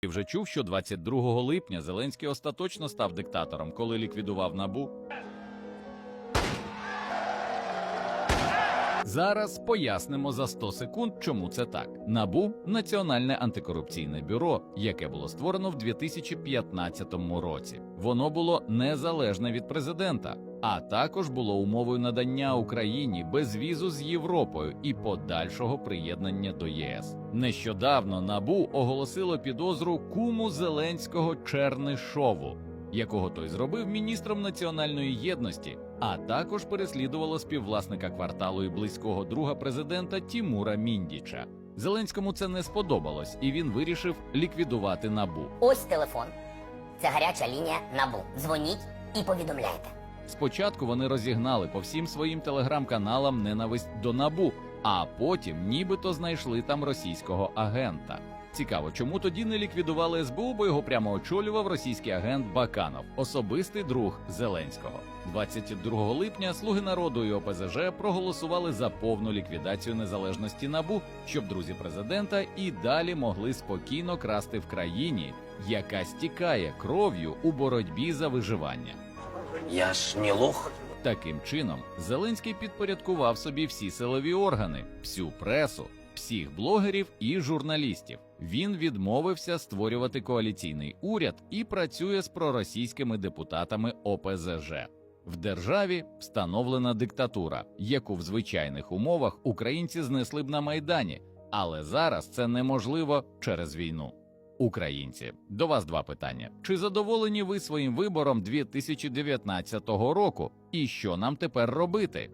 Ти вже чув, що 22 липня Зеленський остаточно став диктатором, коли ліквідував набу. Зараз пояснимо за 100 секунд, чому це так. Набу Національне антикорупційне бюро, яке було створено в 2015 році. Воно було незалежне від президента, а також було умовою надання Україні безвізу з Європою і подальшого приєднання до ЄС. Нещодавно набу оголосило підозру куму Зеленського Чернишову, якого той зробив міністром національної єдності, а також переслідувало співвласника кварталу і близького друга президента Тімура Міндіча. Зеленському це не сподобалось, і він вирішив ліквідувати набу. Ось телефон. Це гаряча лінія набу. Дзвоніть і повідомляйте. Спочатку вони розігнали по всім своїм телеграм-каналам ненависть до набу, а потім нібито знайшли там російського агента. Цікаво, чому тоді не ліквідували СБУ, бо його прямо очолював російський агент Баканов, особистий друг Зеленського. 22 липня слуги народу і ОПЗЖ проголосували за повну ліквідацію незалежності набу, щоб друзі президента і далі могли спокійно красти в країні, яка стікає кров'ю у боротьбі за виживання. Я ж не лох. Таким чином, Зеленський підпорядкував собі всі силові органи, всю пресу, всіх блогерів і журналістів. Він відмовився створювати коаліційний уряд і працює з проросійськими депутатами ОПЗЖ. В державі встановлена диктатура, яку в звичайних умовах українці знесли б на майдані, але зараз це неможливо через війну. Українці, до вас два питання: чи задоволені ви своїм вибором 2019 року? І що нам тепер робити?